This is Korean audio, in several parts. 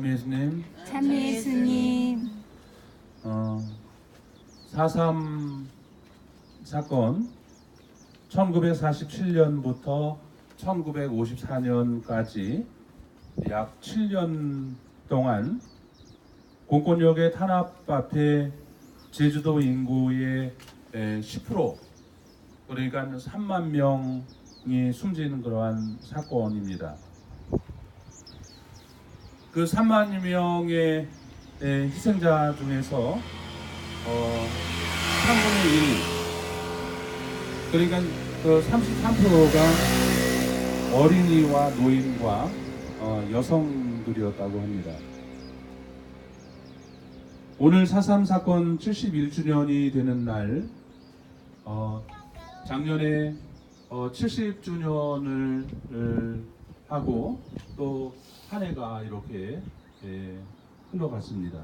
참여 예수님, 참여 예수님 어, 4.3 사건 1947년부터 1954년까지 약 7년 동안 공권력의 탄압 앞에 제주도 인구의 10% 그러니까 3만 명이 숨지는 그러한 사건입니다. 그 3만 명의 에, 희생자 중에서 어, 3분의 1 그러니까 그 33%가 어린이와 노인과 어, 여성들이었다고 합니다. 오늘 4.3 사건 71주년이 되는 날 어, 작년에 어, 70주년을 하고 또 한 해가 이렇게 예, 흘러갔습니다.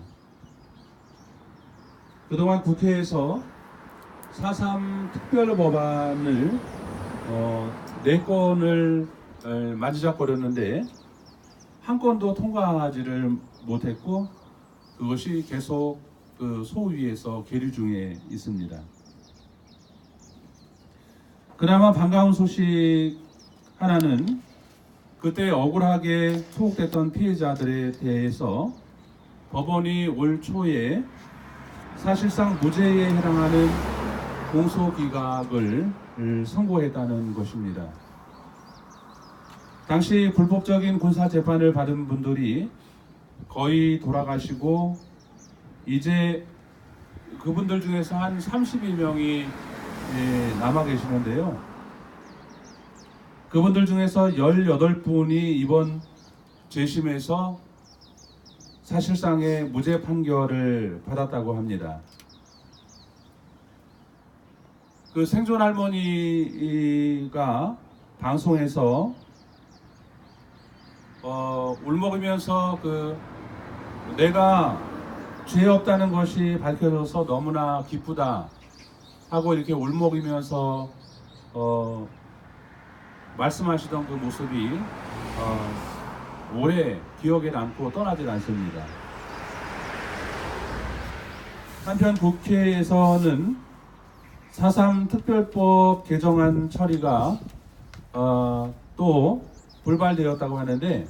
그동안 국회에서 4.3 특별법안을 어, 4건을 에, 만지작거렸는데 한 건도 통과하지를 못했고 그것이 계속 그 소위에서 계류 중에 있습니다. 그나마 반가운 소식 하나는 그때 억울하게 소속됐던 피해자들에 대해서 법원이 올 초에 사실상 무죄에 해당하는 공소기각을 선고했다는 것입니다. 당시 불법적인 군사 재판을 받은 분들이 거의 돌아가시고 이제 그분들 중에서 한 32명이 남아 계시는데요. 그분들 중에서 18분이 이번 재심에서 사실상의 무죄 판결을 받았다고 합니다. 그 생존 할머니가 방송에서 어, 울먹이면서 그 내가 죄 없다는 것이 밝혀져서 너무나 기쁘다 하고 이렇게 울먹이면서 어, 말씀하시던 그 모습이 어, 오래 기억에 남고 떠나질 않습니다. 한편 국회에서는 4.3 특별법 개정안 처리가 어, 또 불발되었다고 하는데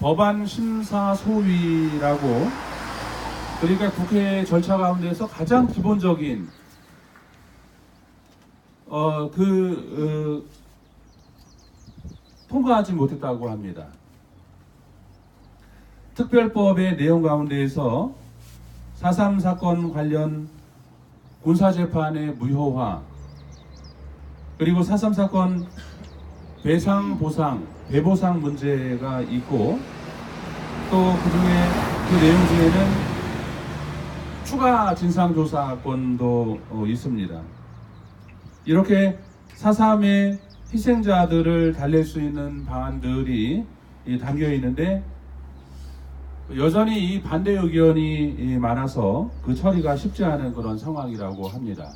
법안 심사 소위라고 그러니까 국회 절차 가운데서 가장 기본적인 어, 그 어, 통과하지 못했다고 합니다. 특별법의 내용 가운데에서 4.3 사건 관련 군사재판의 무효화 그리고 4.3 사건 배상 보상, 배보상 문제가 있고 또 그중에 그 내용 중에는 추가 진상조사권도 어, 있습니다. 이렇게 4.3의 희생자들을 달랠 수 있는 방안들이 이 담겨 있는데 여전히 이 반대 의견이 이 많아서 그 처리가 쉽지 않은 그런 상황이라고 합니다.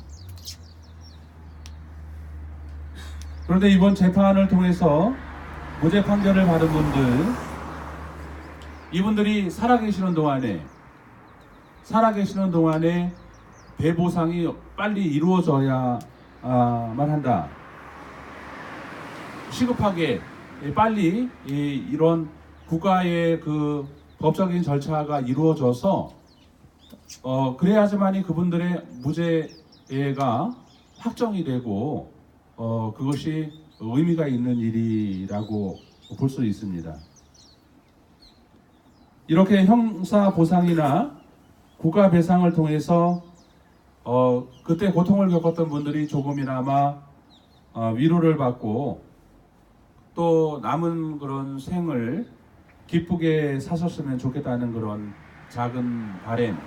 그런데 이번 재판을 통해서 무죄 판결을 받은 분들, 이분들이 살아계시는 동안에, 살아계시는 동안에 배보상이 빨리 이루어져야 만 한다. 시급하게 빨리 이- 이런 국가의 그 법적인 절차가 이루어져서 어 그래야지만이 그분들의 무죄가 확정이 되고 어 그것이 의미가 있는 일이라고 볼 수 있습니다. 이렇게 형사 보상이나 국가 배상을 통해서 어 그때 고통을 겪었던 분들이 조금이나마 어, 위로를 받고 또 남은 그런 생을 기쁘게 사셨으면 좋겠다는 그런 작은 바램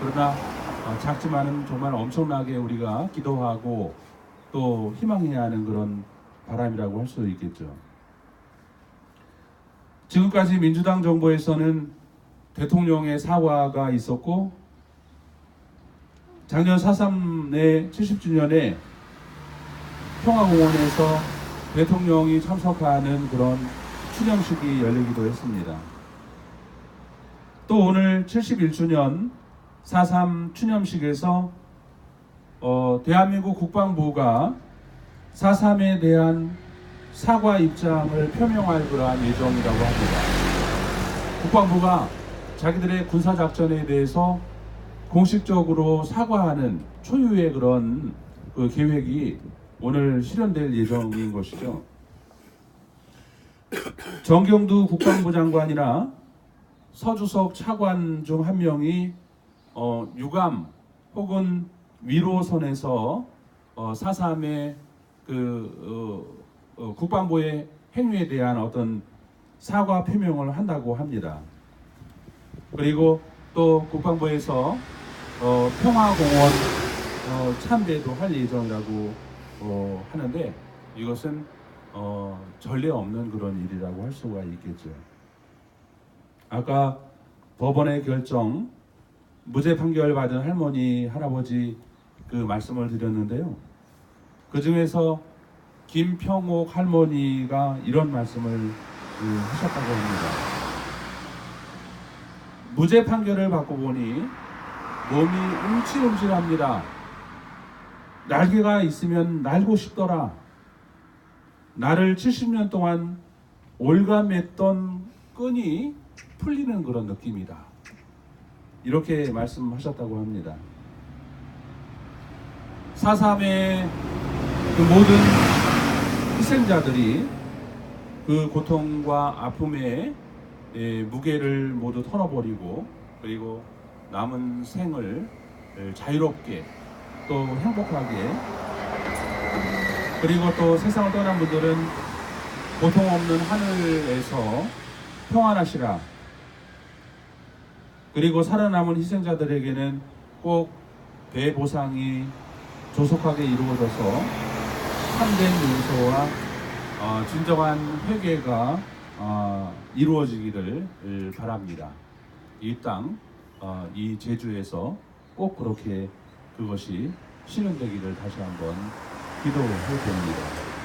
그러나 어, 작지만은 정말 엄청나게 우리가 기도하고 또 희망해야 하는 그런 바람이라고 할 수 있겠죠. 지금까지 민주당 정부에서는 대통령의 사과가 있었고 작년 4.3의 70주년에 평화공원에서 대통령이 참석하는 그런 추념식이 열리기도 했습니다. 또 오늘 71주년 4.3 추념식에서 어, 대한민국 국방부가 4.3에 대한 사과 입장을 표명할 그러한 예정이라고 합니다. 국방부가 자기들의 군사작전에 대해서 공식적으로 사과하는 초유의 그런 그 계획이 오늘 실현될 예정인 것이죠. 정경두 국방부 장관이나 서주석 차관 중 한 명이 어, 유감 혹은 위로선에서 어, 4.3의 그 어, 어, 국방부의 행위에 대한 어떤 사과 표명을 한다고 합니다. 그리고 또 국방부에서 어, 평화공원 어, 참배도 할 예정이라고 어, 하는데 이것은 어, 전례 없는 그런 일이라고 할 수가 있겠죠. 아까 법원의 결정 무죄 판결 받은 할머니 할아버지 그 말씀을 드렸는데요. 그 중에서 김평옥 할머니가 이런 말씀을 그, 하셨다고 합니다. 무죄 판결을 받고 보니 몸이 움찔움찔합니다. 날개가 있으면 날고 싶더라. 나를 70년 동안 올감했던 끈이 풀리는 그런 느낌이다. 이렇게 말씀하셨다고 합니다. 4.3의 그 모든 희생자들이 그 고통과 아픔의 예, 무게를 모두 털어버리고 그리고 남은 생을 예, 자유롭게 또 행복하게. 그리고 또 세상을 떠난 분들은 고통 없는 하늘에서 평안하시라. 그리고 살아남은 희생자들에게는 꼭 배보상이 조속하게 이루어져서 참된 용서와 어, 진정한 회개가 어, 이루어지기를 바랍니다. 이 땅, 어, 이 제주에서 꼭 그렇게 그것이 실현되기를 다시 한번 기도해 봅니다.